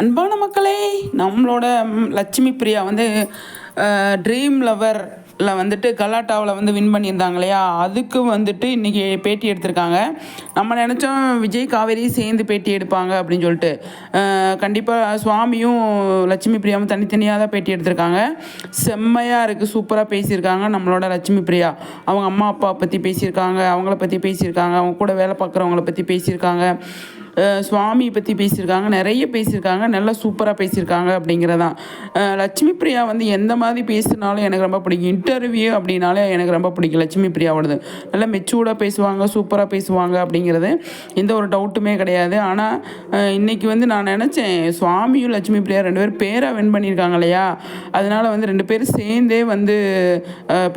அன்பான மக்களே நம்மளோட லட்சுமி பிரியா வந்து ட்ரீம் லவரில் வந்துட்டு கலாட்டாவில் வந்து வின் பண்ணியிருந்தாங்க இல்லையா? அதுக்கு வந்துட்டு இன்றைக்கி பேட்டி எடுத்திருக்காங்க. நம்ம நினச்சோம் விஜய் காவேரி சேர்ந்து பேட்டி எடுப்பாங்க அப்படின்னு சொல்லிட்டு. கண்டிப்பாக சுவாமியும் லட்சுமி பிரியாவும் தனித்தனியாக தான் பேட்டி எடுத்திருக்காங்க. செம்மையாக இருக்குது சூப்பராக பேசியிருக்காங்க நம்மளோட லட்சுமி பிரியா. அவங்க அம்மா அப்பா பற்றி பேசியிருக்காங்க அவங்கள பற்றி பேசியிருக்காங்க அவங்க கூட வேலை பார்க்குறவங்கள பற்றி பேசியிருக்காங்க. சுவாமியை பற்றி பேசியிருக்காங்க நிறைய பேசியிருக்காங்க நல்லா சூப்பராக பேசியிருக்காங்க அப்படிங்கிறதான் லட்சுமி பிரியா வந்து எந்த மாதிரி பேசினாலும் எனக்கு ரொம்ப பிடிக்கும். இன்டர்வியூ அப்படின்னாலே எனக்கு ரொம்ப பிடிக்கும். லட்சுமி பிரியாவோடது. நல்லா மெச்சூர்டாக பேசுவாங்க சூப்பராக பேசுவாங்க அப்படிங்கிறது எந்த ஒரு டவுட்டுமே கிடையாது. ஆனால் இன்றைக்கி வந்து நான் நினச்சேன் சுவாமியும் லட்சுமி பிரியா ரெண்டு பேரும் பேராக வின் பண்ணியிருக்காங்க இல்லையா? அதனால் வந்து ரெண்டு பேரும் சேர்ந்தே வந்து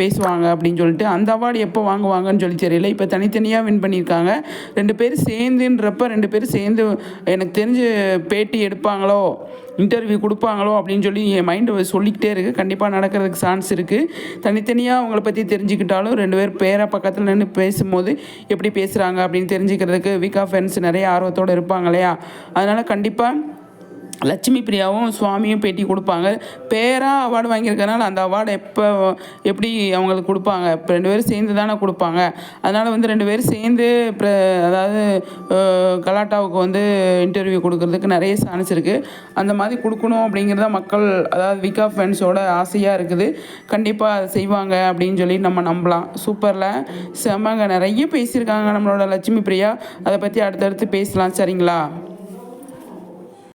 பேசுவாங்க அப்படின்னு சொல்லிட்டு அந்த அவார்டு எப்போ வாங்குவாங்கன்னு சொல்லி தெரியல. இப்போ தனித்தனியாக வின் பண்ணியிருக்காங்க. ரெண்டு பேரும் சேர்ந்துன்றப்ப ரெண்டு பேரும் சேர்ந்து எனக்கு தெரிஞ்சு பேட்டி எடுப்பாங்களோ இன்டர்வியூ கொடுப்பாங்களோ அப்படின்னு சொல்லி என் மைண்டு சொல்லிக்கிட்டே இருக்குது கண்டிப்பாக நடக்கிறதுக்கு சான்ஸ் இருக்குது தனித்தனியாக அவங்கள பற்றி தெரிஞ்சுக்கிட்டாலும் ரெண்டு பேர் பேரா பக்கத்தில் நின்று பேசும்போது எப்படி பேசுகிறாங்க அப்படின்னு தெரிஞ்சுக்கிறதுக்கு வீக்கா ஃப்ரெண்ட்ஸ் நிறைய ஆர்வத்தோடு இருப்பாங்க இல்லையா? அதனால் கண்டிப்பாக லட்சுமி பிரியாவும் சுவாமியும் பேட்டி கொடுப்பாங்க. பேராக அவார்டு வாங்கியிருக்கனால அந்த அவார்டு எப்போ எப்படி அவங்களுக்கு கொடுப்பாங்க? இப்போ ரெண்டு பேரும் சேர்ந்து தானே கொடுப்பாங்க. அதனால் வந்து ரெண்டு பேரும் சேர்ந்து அதாவது கலாட்டாவுக்கு வந்து இன்டர்வியூ கொடுக்கறதுக்கு நிறைய சான்ஸ் இருக்குது அந்த மாதிரி கொடுக்கணும் அப்படிங்கிறத மக்கள் அதாவது விகா ஃபேன்ஸோட ஆசையாக இருக்குது. கண்டிப்பாக அதை செய்வாங்க அப்படின்னு சொல்லி நம்ம நம்பலாம். சூப்பரில் செம்மங்க நிறைய பேசியிருக்காங்க நம்மளோட லட்சுமி பிரியா. அதை பற்றி அடுத்தடுத்து பேசலாம். சரிங்களா?